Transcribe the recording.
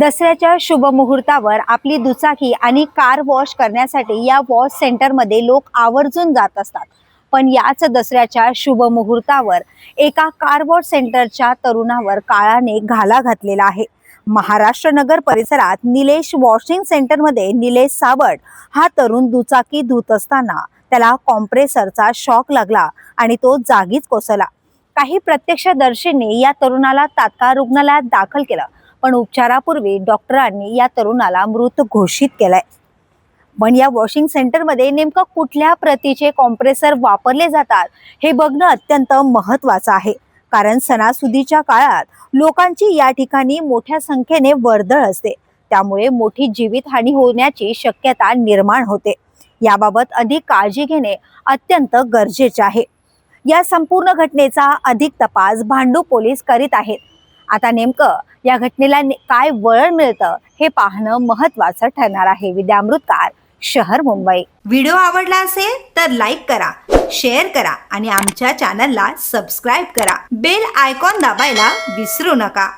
दसऱ्याच्या शुभ मुहूर्तावर आपली दुचाकी आणि कार वॉश करण्यासाठी या वॉश सेंटरमध्ये लोक आवर्जून जात असतात. पण याच दसऱ्याच्या शुभ मुहूर्तावर एका कार वॉश सेंटरच्या तरुणावर काळाने घाला घातलेला आहे. महाराष्ट्र नगर परिसरात निलेश वॉशिंग सेंटरमध्ये निलेश सावड हा तरुण दुचाकी धुत असताना त्याला कॉम्प्रेसरचा शॉक लागला आणि तो जागीच कोसळला. काही प्रत्यक्षदर्शींनी या तरुणाला तात्काळ रुग्णालयात दाखल केलं. पण उपचारापूर्वी डॉक्टरांनी या तरुणाला मृत घोषित केलाय. पण या वॉशिंग सेंटरमध्ये नेमकं कुठल्या प्रतीचे कॉम्प्रेसर वापरले जातात हे बघणं अत्यंत महत्वाचं आहे. कारण सणासुदीच्या काळात लोकांची या ठिकाणी मोठ्या संख्येने वर्दळ असते. त्यामुळे मोठी जीवितहानी होण्याची शक्यता निर्माण होते. याबाबत अधिक काळजी घेणे अत्यंत गरजेचे आहे. या संपूर्ण घटनेचा अधिक तपास भांडू पोलीस करीत आहेत. आता नेमकं या घटनेला ने- काय वळण मिळतं हे पाहणं महत्वाचं ठरणार आहे. विद्यामृतकार शहर मुंबई. व्हिडिओ आवडला असेल तर लाईक करा शेअर करा आणि आमच्या चॅनलला सबस्क्राईब करा. बेल आयकॉन दाबायला विसरू नका.